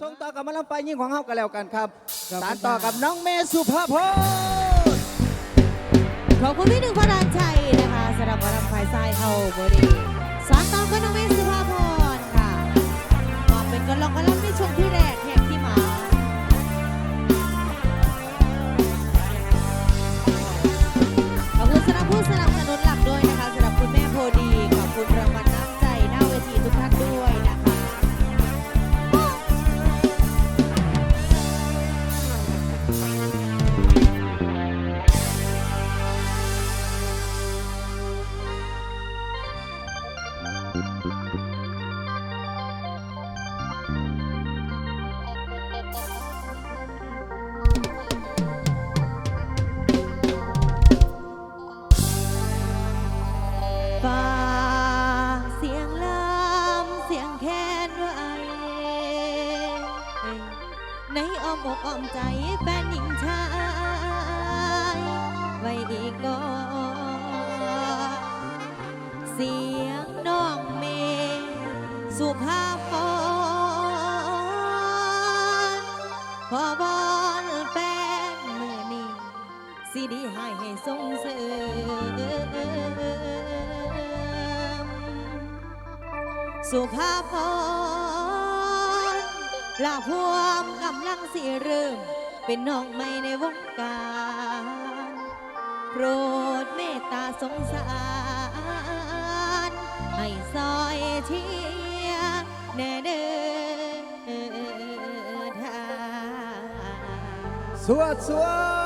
ส่งต่อกับมาลำไฟยิ่งของเฮากันแล้วกันครับสานต่อกับน้องเมสุภาพรขอบคุณพี่หนึ่งพระานชัยนะคะสำหรับมาลำไฟทรายเฮาบดีสานต่อกับน้องเมสุภาพรค่ะมาเป็นกำลังกำลังในช่วงที่แรก สุภาพรลาพวมกำลังสีเริ่ม เป็นน้องใหม่ในวงการ โปรดเมตตาสงสารให้ซอยเทียแน่เดินทางสวดสวด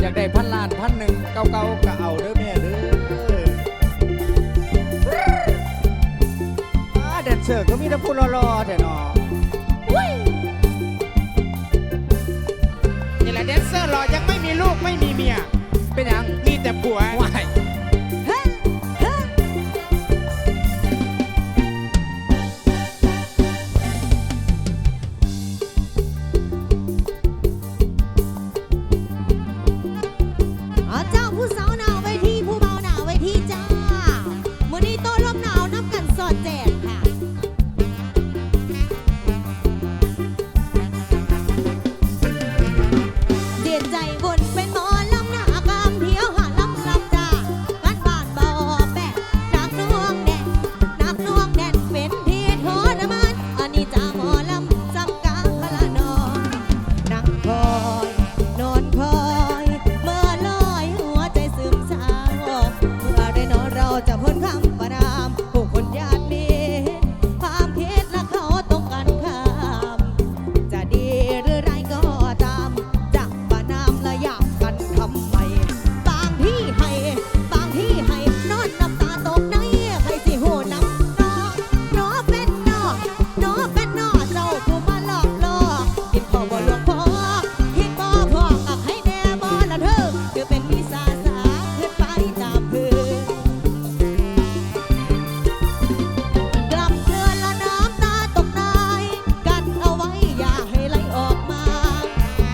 อยากได้พันล้านพันหนึ่งเก่าเก็เอาเด้อแม่เด้ออ้แดนเซอร์ก็มีแต่พูดรอๆแต่นอนี่แหละแดนเซอร์หล่อยังไม่มีลูกไม่มีเมีย เป็นหยังมีแต่ผัว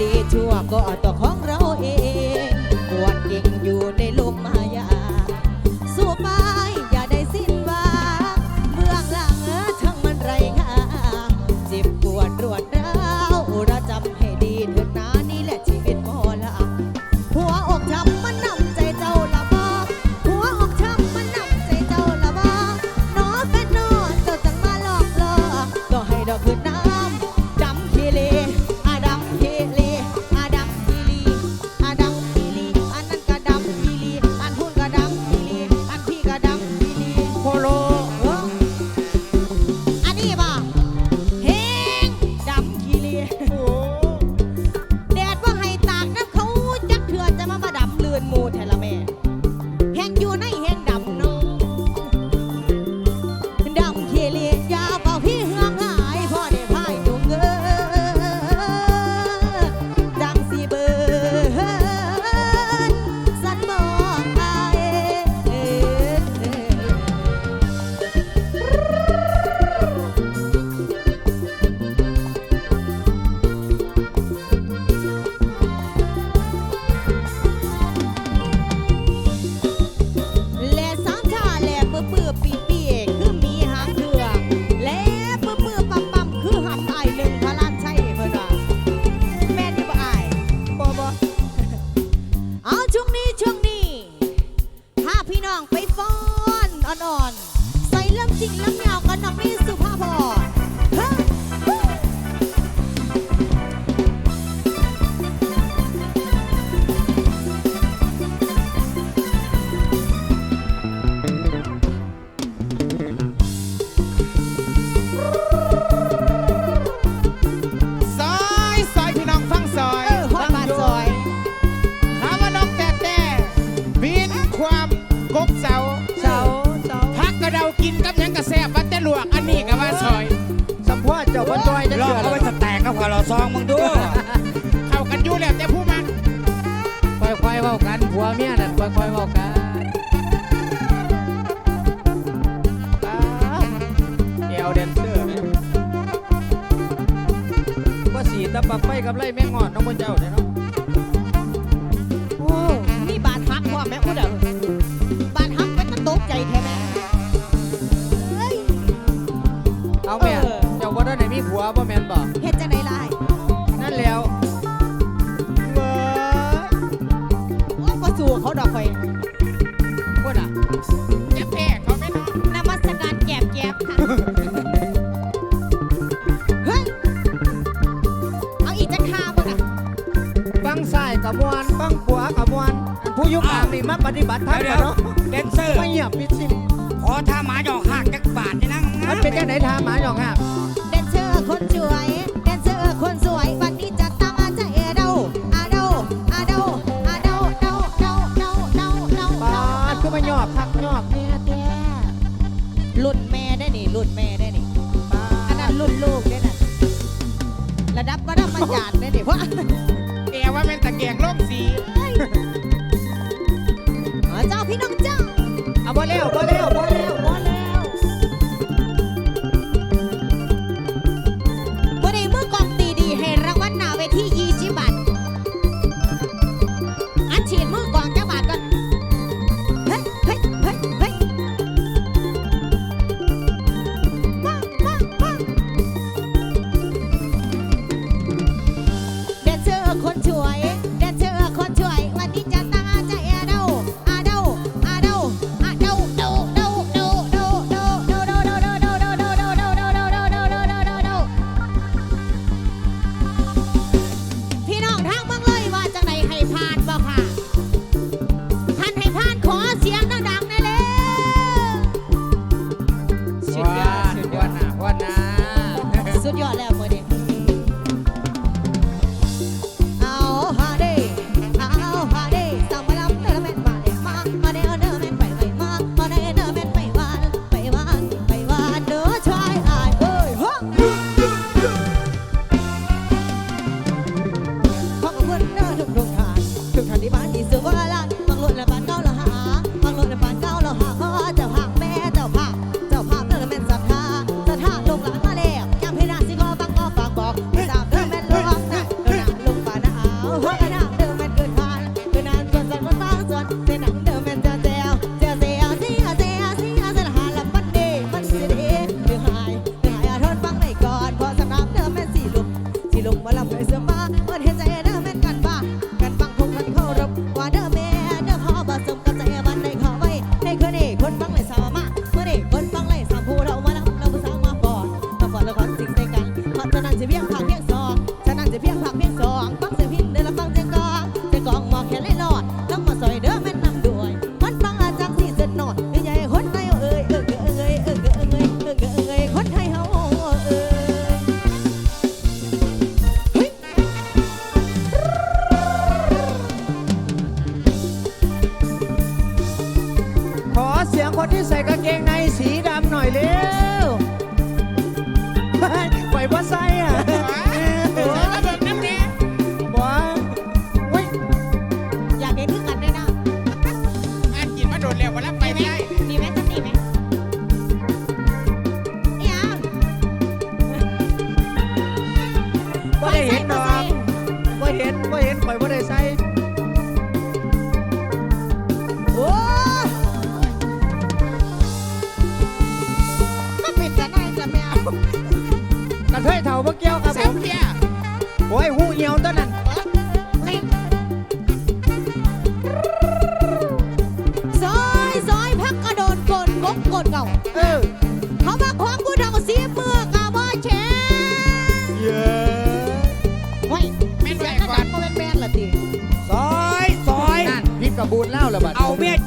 ดีชั่วก็ตัวของเรา ว้กับไล่แม่งอนน้องบนเจ้าเนี่ยเนาะโอ้มีบาดหักว่ะแม่กูเด้อบาดหักไป็นตะตกใจแท้แม่เฮ้ยเอาแม่เจ้าบ่ได้ไหนมีผัวบ่แม่นบ่เฮ็ดจังได๋ล่ะนั่นแล้วเว้ยโอ้ยบ่สู้เขาดอกข่อยพุ่นน่ะ มาปฏิบัติธรรมเดนาะเดนเซอร์ไม่เงียบพิชิตขอท่าหมาหยอกหักจักบาทนี่นะงามันเป็นแค่ไหนท่าหมาหยอกหักเดนเซอร์คนสวยเดนเซอร์คนสวยวันนี้จะตามอาใจเดาอาเดาอาเดาอาเดาเดาเดาเดาเดาเดาบาดคือมาหยอกหักหยอกแม่แท้รุ่นแม่ได้นี่รุ่นแม่ได้นี่อันนั้นรุ่นลูกได้น่ะระดับก็ระดับมจาหย์ได้นี่ว่าเอว่าเป็นตะเกียงโลกสี แล้วพอแล้วพอแล้ว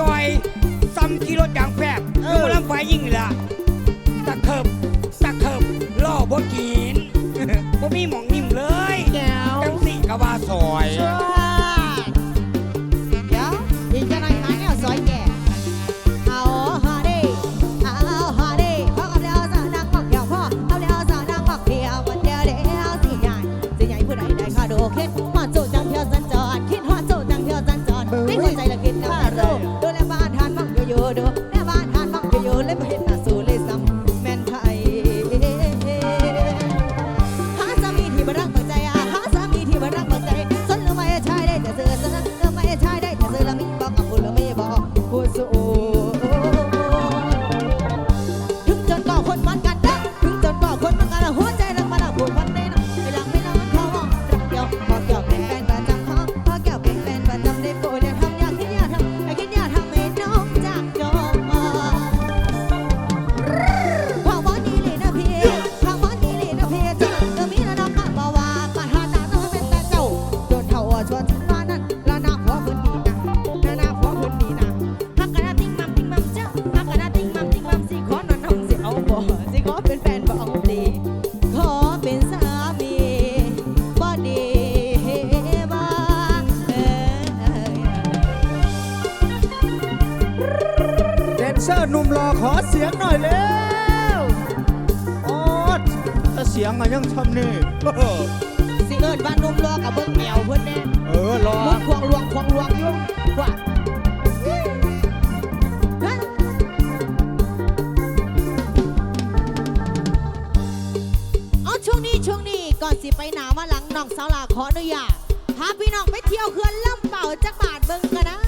จอยซ้ำขี่รถอย่างแฟบดูลำไฟยิ่งละตะเขิบตะเขิบล่อบ่กินบ่มีหมองนิ่มเลยแก้วจังสิกะว่าซอย เทำนี่สิเอิญว่านุ่มรอกับเบิ้งแมวเพื่อนแน่เออรอมุดควงลวงควงลวงยุ่งกว่าเอาช่วงนี้ช่วงนี้ก่อนสิไปหนาวมาหลังน้องสาวลาขออนุญาตพาพี่น้องไปเที่ยวเขื่อนลำเป่าจักบาทเบิ้งกันนะ